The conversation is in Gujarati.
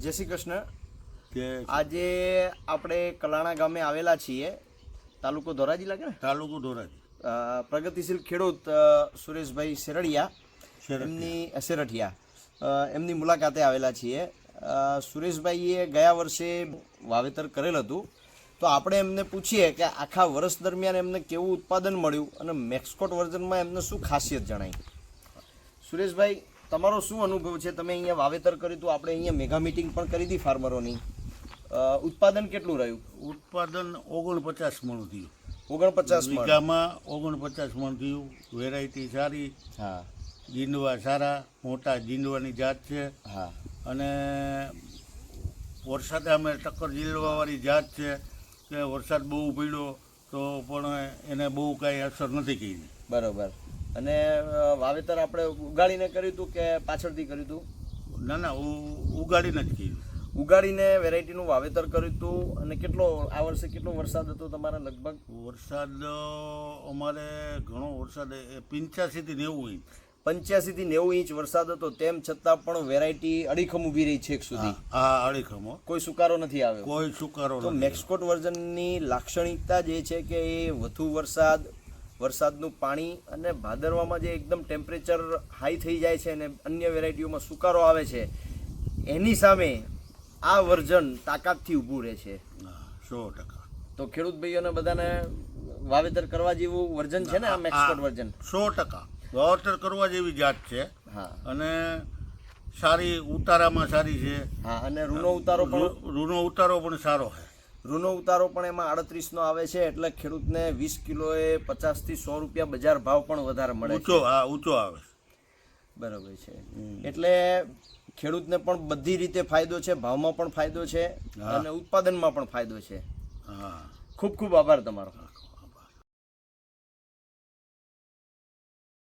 જય શ્રી કૃષ્ણ. કે આજે આપણે કલાણા ગામે આવેલા છીએ. તાલુકો ધોરાજી લાગે ને? તાલુકો ધોરાજી. પ્રગતિશીલ ખેડૂત સુરેશભાઈ શેરડિયા. શેરડિયા. એમની શેરઠિયા. એમની મુલાકાતે આવેલા છીએ. સુરેશભાઈએ ગયા વર્ષે વાવેતર કરેલ હતું. તો આપણે એમને પૂછીએ કે આખા વર્ષ દરમિયાન એમને કેવું ઉત્પાદન મળ્યું અને મેક્સકોટ વર્ઝનમાં એમને શું ખાસિયત જણાઈ? સુરેશભાઈ તમારો શું અનુભવ છે? તમે અહીંયા વાવેતર કર્યું હતું આપણે અહીંયા મેગા મિટિંગ પણ કરી હતી ફાર્મરોની. ઉત્પાદન કેટલું રહ્યું? ઉત્પાદન ઓગણપચાસ મણ થયું. ઓગણપચાસ વીઘામાં ઓગણપચાસ મણ થયું. વેરાયટી સારી. હા. જીંડવા સારા. મોટા જીંડવાની જાત છે. હા. અને વરસાદે અમે ટક્કર જીલવાવાળી જાત છે કે વરસાદ બહુ પડ્યો તો પણ એને બહુ કાંઈ અસર નથી કરી. બરોબર. અને વાવેતર આપણે ઉગાડીને કર્યું હતું કે પાછળથી કર્યું હતું? ના ના ઉગાડીને જ કર્યું. ઉગાડીને વેરાયટીનું વાવેતર કર્યું હતું અને કેટલો આ વર્ષે કેટલો વરસાદ હતો તમારા લગભગ? વરસાદ અમારે ઘણો વરસાદ પંચ્યાસીથી નેવું ઇંચ. પંચ્યાસીથી નેવું ઇંચ વરસાદ હતો તેમ છતાં પણ વેરાયટી અડીખમ ઊભી રહી છે એક સુધી. આ અડીખમ કોઈ સુકારો નથી આવ્યો. કોઈ સુકારો તો મેક્સકોટ વર્ઝનની લાક્ષણિકતા જે છે કે એ વધુ વરસાદ વરસાદનું પાણી અને ભાદરવામાં જે એકદમ ટેમ્પરેચર હાઈ થઈ જાય છે અને અન્ય વેરાયટીઓમાં સુકારો આવે છે એની સામે આ વર્ઝન તાકાતથી ઊભું રહે છે. સો ટકા. તો ખેડૂત ભાઈઓને બધાને વાવેતર કરવા જેવું વર્ઝન છે ને આ એક્સપોર્ટ વર્ઝન સો ટકા. વાવેતર કરવા જેવી જાત છે. હા. અને સારી ઉતારામાં સારી છે. હા અને રૂનો ઉતારો પણ ઋણો ઉતારો પણ સારો છે. રૂનો ઉતારો પણ એમાં આડત્રીસનો આવે છે એટલે ખેડૂતને વીસ કિલોએ પચાસથી સો રૂપિયા બજાર ભાવ પણ વધારે મળે ઊંચો હા ઊંચો આવે. બરાબર છે. એટલે ખેડૂતને પણ બધી રીતે ફાયદો છે ભાવમાં પણ ફાયદો છે અને ઉત્પાદનમાં પણ ફાયદો છે. હા. ખૂબ ખૂબ આભાર તમારો.